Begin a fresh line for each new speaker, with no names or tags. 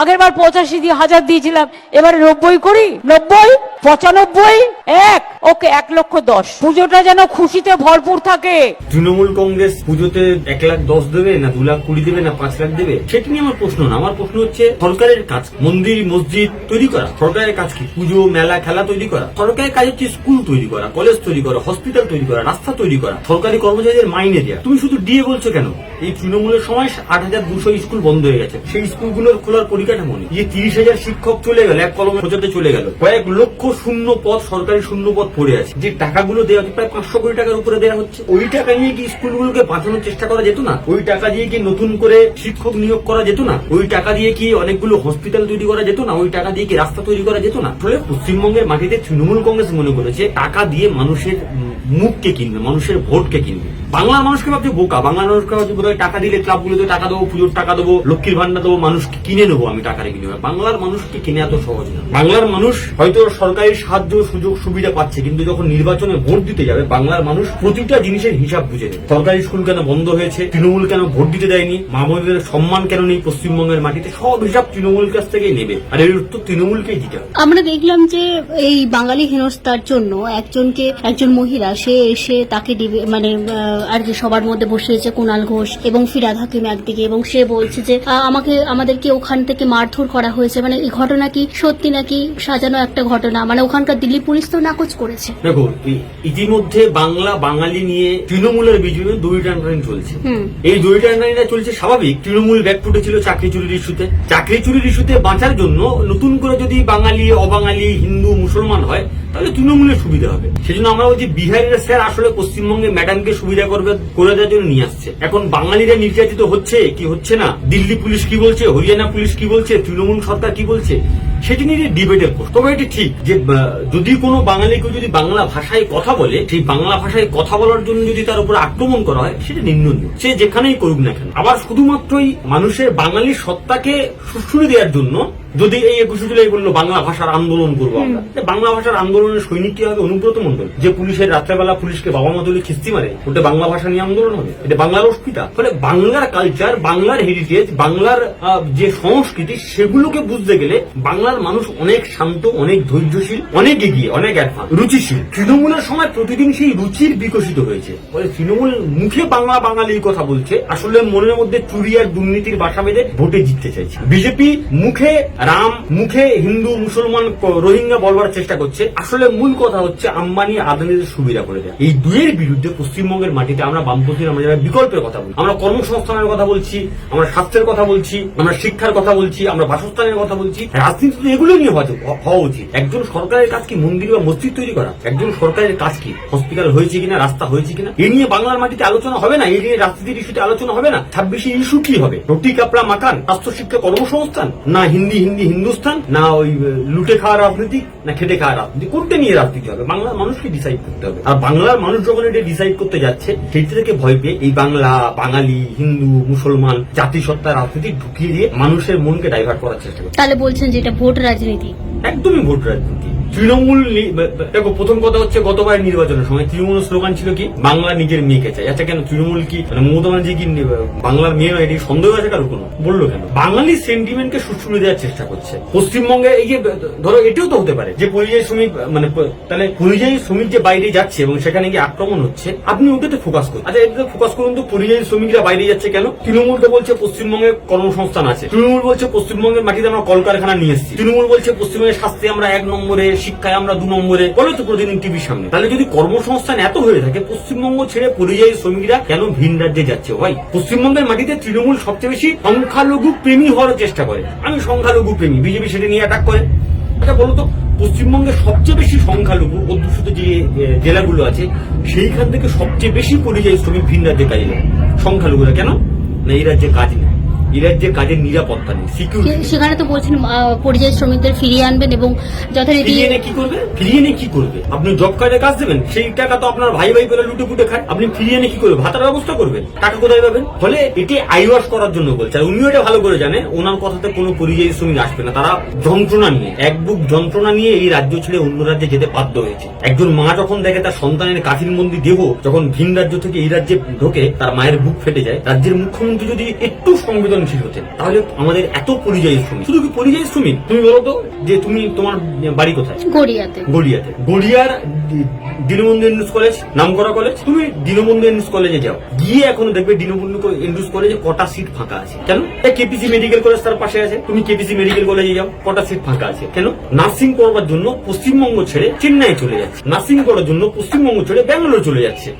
আগের বার পঁচাশি দিয়ে হাজার দিয়েছিলাম, এবারে নব্বই করি? নব্বই? পঁচানব্বই? এক? ওকে, এক লক্ষ দশ। পুজোটা যেন খুশিতে ভরপুর থাকে।
তৃণমূল কংগ্রেস পুজোতে এক লাখ দশ দেবে না দু লাখ কুড়ি দেবে না পাঁচ লাখ দেবে? সেটা নিয়ে আমার প্রশ্ন না। আমার প্রশ্ন হচ্ছে, সরকারের কাজ, মন্দির, মসজিদ তৈরি করা, সরকারের কাজ কি? পুজো, মেলা, খেলা তৈরি করা, সরকারের কাজ হচ্ছে স্কুল তৈরি করা, কলেজ তৈরি করা, হসপিটাল তৈরি করা, রাস্তা তৈরি করা, সরকারি কর্মচারীদের মাইনে দেওয়া তুমি শুধু দিয়ে বলছো কেন? এই তৃণমূলের সময় আট হাজার দুশো স্কুল বন্ধ হয়ে গেছে। সেই স্কুলগুলোর খোলার পরিকাঠামো নেই যে তিরিশ হাজার শিক্ষক চলে গেল, এক কলমে খোঁজাতে চলে গেল। কয়েক লক্ষ শূন্য পদ, সরকারি শূন্য পদ পড়ে আছে। যে টাকাগুলো দেওয়া হচ্ছে, প্রায় পাঁচশো কোটি টাকার উপরে দেওয়া হচ্ছে। ওই টাকা নিয়ে কি স্কুলগুলোকে বাঁচানোর চেষ্টা করা যেত না? ওই টাকা দিয়ে কি নতুন করে শিক্ষক নিয়োগ করা যেত না? ওই টাকা দিয়ে কি অনেকগুলো হসপিটাল তৈরি করা যেত না? ওই টাকা দিয়ে কি রাস্তা তৈরি করা যেত না? আসলে পশ্চিমবঙ্গের মাটিতে তৃণমূল কংগ্রেস মনে করেছে, টাকা দিয়ে মানুষের মুখকে কিনবে, মানুষের ভোটকে কিনবে। বাংলার মানুষকে ভাবছে বোকা, বাংলার মানুষকে ভাবছে বোধহয় টাকা দিলে ক্লাবগুলোতে টাকা দেবো, পুজোর টাকা দেবো, লক্ষ্মীর ভান্ডার দেবো, মানুষকে কিনে নেব আমি টাকার বিনিময়ে। বাংলার মানুষকে কিনে এত সহজ না। বাংলার মানুষ হয়তো সরকারি সাহায্য, সুযোগ, সুবিধা পাচ্ছে, কিন্তু যখন নির্বাচনে ভোট দিতে যাবে, বাংলার মানুষ প্রতিটা জিনিসের হিসাব বুঝে নেবে। সরকারি স্কুল কেন বন্ধ হয়েছে, তৃণমূল কেন ভোট দিতে দেয়নি মা সম্মান কেন নেই পশ্চিমবঙ্গের মাটিতে, সব হিসাব তৃণমূল কাছ থেকেই নেবে। আর এর উত্তর তৃণমূলকেই দিতে হবে।
আমরা দেখলাম যে এই বাঙালি হেনস্থার জন্য একজনকে, একজন মহিলা, সে এসে তাকে মানে আর কি সবার মধ্যে বসিয়েছে কুণাল ঘোষ এবং ফিরাদ হাকিম একদিকে এবং সে বলছে যে আমাকে আমাদেরকে ওখান থেকে মারধর করা হয়েছে। মানে এই ঘটনা কি সত্যি নাকি সাজানো একটা ঘটনা? মানে ওখানকার দিল্লি পুলিশ তো নাকচ করেছে।
দেখো ইতিমধ্যে বাংলা বাঙালি নিয়ে তৃণমূলের বিজেপি দুই টানটানি চলছে। এই দুই টানটানিটা চলছে স্বাভাবিক। তৃণমূল ব্যাগ ফুটেছিল চাকরি চুরির ইস্যুতে। চাকরি চুরির ইস্যুতে বাঁচার জন্য নতুন করে যদি বাঙালি অবাঙালি হিন্দু মুসলমান হয় তাহলে তৃণমূলের সুবিধা হবে। সেজন্য আমরা বলছি বিহারের স্যার আসলে পশ্চিমবঙ্গে ম্যাডামকে সুবিধা করবে, করে দেওয়ার জন্য নিয়ে আসছে। এখন বাঙালিরা নির্যাতিত হচ্ছে, কি হচ্ছে না? দিল্লি পুলিশ কি বলছে? হরিয়ানা পুলিশ কি বলছে? তৃণমূল সরকার কি বলছে? সেটি নিয়ে ডিবেটের প্রশ্ন তবে এটি ঠিক যে যদি কোনো বাঙালি কেউ যদি বাংলা ভাষায় কথা বলে সেই বাংলা ভাষায় কথা বলার জন্য যদি তার উপর আক্রমণ করা হয় সেটা নিন্দনীয়। সে যেখানেই করুক না কেন। আবার শুধুমাত্রই মানুষের বাঙালি সত্তাকে সুশ্রুতি দেওয়ার জন্য যদি এই একুশে জুলাই বলল বাংলা ভাষার আন্দোলন করব আমরা। বাংলা ভাষার আন্দোলনের সৈনিক কি হবে অনুব্রত মন্ডল যে পুলিশের রাত্রেবেলা পুলিশকে বাবা মা তুলে খিস্তি মারে ওটা বাংলা ভাষা নিয়ে আন্দোলন হবে? এটা বাংলার অস্মিতা। ফলে বাংলার কালচার বাংলার হেরিটেজ বাংলার যে সংস্কৃতি সেগুলোকে বুঝতে গেলে বাংলার মানুষ অনেক শান্ত, অনেক ধৈর্যশীল, অনেক এগিয়ে, অনেক অ্যাডভান্স রুচিশীল। তৃণমূলের সময় প্রতিদিন সেই রুচির বিকশিত হয়েছে। ফলে তৃণমূল মুখে বাংলা বাঙালির কথা বলছে, আসলে মনের মধ্যে চুরি আর দুর্নীতির বাসা বেঁধে ভোটে জিততে চাইছে। বিজেপি মুখে রাম, মুখে হিন্দু, মুসলমান রোহিঙ্গা বলবার চেষ্টা করছে। আসলে মূল কথা হচ্ছে আম্বানি আদানিদের সুবিধা করে দেয়। এই দুয়ের বিরুদ্ধে পশ্চিমবঙ্গের মাটিতে আমরা বামপন্থীরা আমরা যারা বিকল্পের কথা বলি আমরা কর্মসংস্থানের কথা বলছি, আমরা স্বাস্থ্যের কথা বলছি, আমরা শিক্ষার কথা বলছি, আমরা বাসস্থানের কথা বলছি রাজনীতি তো এগুলো নিয়ে হওয়া উচিত একজন সরকারের কাজ কি মন্দির বা মসজিদ তৈরি করা? একজন সরকারের কাজ কি? হসপিটাল হয়েছে কিনা, রাস্তা হয়েছে কিনা? এ নিয়ে বাংলার মাটিতে আলোচনা হবে না? এই নিয়ে রাজনীতির ইস্যুতে আলোচনা হবে না? ছাব্বিশে ইস্যু কি হবে? রুটি, কাপড়া মাকান স্বাস্থ্য শিক্ষা কর্মসংস্থান? না হিন্দি হিন্দি হিন্দুস্তান না ওই লুটে খাওয়া রাজনীতি? না খেটে খাওয়া রাজনীতি? কোনটা নিয়ে রাজনীতি হবে? বাংলার মানুষকে ডিসাইড করতে হবে। আর বাংলার মানুষ যখন এটা ডিসাইড করতে যাচ্ছে সেই থেকে ভয় পেয়ে এই বাংলা, বাঙালি, হিন্দু, মুসলমান, জাতিসত্তা, রাজনীতি ঢুকিয়ে দিয়ে মানুষের মনকে ডাইভার্ট করার চেষ্টা করছে।
তাহলে বলছেন যে এটা ভোট রাজনীতি
একদমই ভোট রাজনীতি তৃণমূল দেখো, প্রথম কথা হচ্ছে গতবার নির্বাচনের সময় তৃণমূল স্লোগান ছিল কি? বাংলা নিজের মেয়েকে চাই। আচ্ছা কেন তৃণমূল কি? মানে মমতা ব্যানার্জি কি বাংলার মেয়ে নয়, এটি সন্দেহ আছে কারও কোনো? বলল কেন? বাঙালি সেন্টিমেন্টকে সুশ্রুতি দেওয়ার চেষ্টা করছে। পশ্চিমবঙ্গে এই যে, ধরো, এটাও তো হতে পারে যে পরিযায়ী শ্রমিক মানে তাহলে পরিযায়ী শ্রমিক যে বাইরে যাচ্ছে এবং সেখানে গিয়ে আক্রমণ হচ্ছে, আপনি ওটাতে ফোকাস করুন। আচ্ছা এটাতে ফোকাস করুন তো, পরিযায়ী শ্রমিকরা বাইরে যাচ্ছে কেন? তৃণমূল তো বলছে পশ্চিমবঙ্গে কর্মসংস্থান আছে। তৃণমূল বলছে পশ্চিমবঙ্গের মাটিতে আমরা কলকারখানা নিয়ে এসেছি। তৃণমূল বলছে পশ্চিমবঙ্গের স্বাস্থ্যে আমরা এক নম্বরে শিক্ষায় আমরা দু নম্বরে। বলে তো প্রতিদিন টিভির সামনে। তাহলে যদি কর্মসংস্থান এত হয়ে থাকে, পশ্চিমবঙ্গ ছেড়ে পরিযায়ী শ্রমিকরা, কেন ভিন রাজ্যে যাচ্ছে ভাই? পশ্চিমবঙ্গের মাটিতে তৃণমূল সবচেয়ে বেশি সংখ্যালঘু প্রেমী হওয়ার চেষ্টা করে। আমি সংখ্যালঘু প্রেমী, বিজেপি সেটা নিয়ে অ্যাটাক করে। আচ্ছা বলতো পশ্চিমবঙ্গের সবচেয়ে বেশি সংখ্যালঘু অধ্যুষিত যে জেলাগুলো আছে, সেইখান থেকে সবচেয়ে বেশি পরিযায়ী শ্রমিক ভিন রাজ্যে কাজে যায়। সংখ্যালঘুরা কেন? না, এই রাজ্যে কাজ নেই। রাজ্যে কাজের নিরাপত্তা নেই সিকিউরিটি
সেখানে তো বলছেন পরিযায়ী শ্রমিকদের ফিরিয়ে আনবেন এবং যথারীতি
ফিরিয়ে এনে কি করবে? ফিরিয়ে এনে কি করবে? আপনি জব কার্ডে কাজ দেবেন সেই টাকা তো আপনার ভাই ভাই করে লুটে ফুটে খায়। আপনি ফিরিয়ে এনে কি করবে ভাতার ব্যবস্থা করবেন টাকা কোথায় পাবেন? ফলে এটি করার জন্য বলছে। আর উনিও এটা ভালো করে জানেন ওনার কথাতে কোনো পরিযায়ী শ্রমিক আসবে না। তারা যন্ত্রণা নিয়ে এক বুক যন্ত্রণা নিয়ে এই রাজ্য ছেড়ে অন্য রাজ্যে যেতে বাধ্য হয়েছে। একজন মা যখন দেখে তার সন্তানের কাঠিন বন্দি দেহ যখন ভিন রাজ্য থেকে এই রাজ্যে ঢোকে তার মায়ের বুক ফেটে যায়। রাজ্যের মুখ্যমন্ত্রী যদি একটু সংবেদন সংবেদনশীল হতেন। তাহলে আমাদের এত পরিযায়ী শ্রমিক। শুধু কি পরিযায়ী শ্রমিক? তুমি বলো তো যে তুমি তোমার বাড়ি কোথায়?
গড়িয়াতে।
গড়িয়াতে। গড়িয়ার দীনবন্ধু এন্ডুস কলেজ নাম করা কলেজ। তুমি দীনবন্ধু এন্ডুস কলেজে যাও। গিয়ে এখন দেখবে দীনবন্ধু এন্ডুস কলেজে কটা সিট ফাঁকা আছে। কেন? কেপিসি মেডিকেল কলেজ তার পাশে আছে। তুমি কেপিসি মেডিকেল কলেজে যাও কটা সিট ফাঁকা আছে। কেন? নার্সিং করবার জন্য পশ্চিমবঙ্গ ছেড়ে চেন্নাই চলে যাচ্ছে। নার্সিং করার জন্য পশ্চিমবঙ্গ ছেড়ে ব্যাঙ্গালোর চলে যাচ্ছে।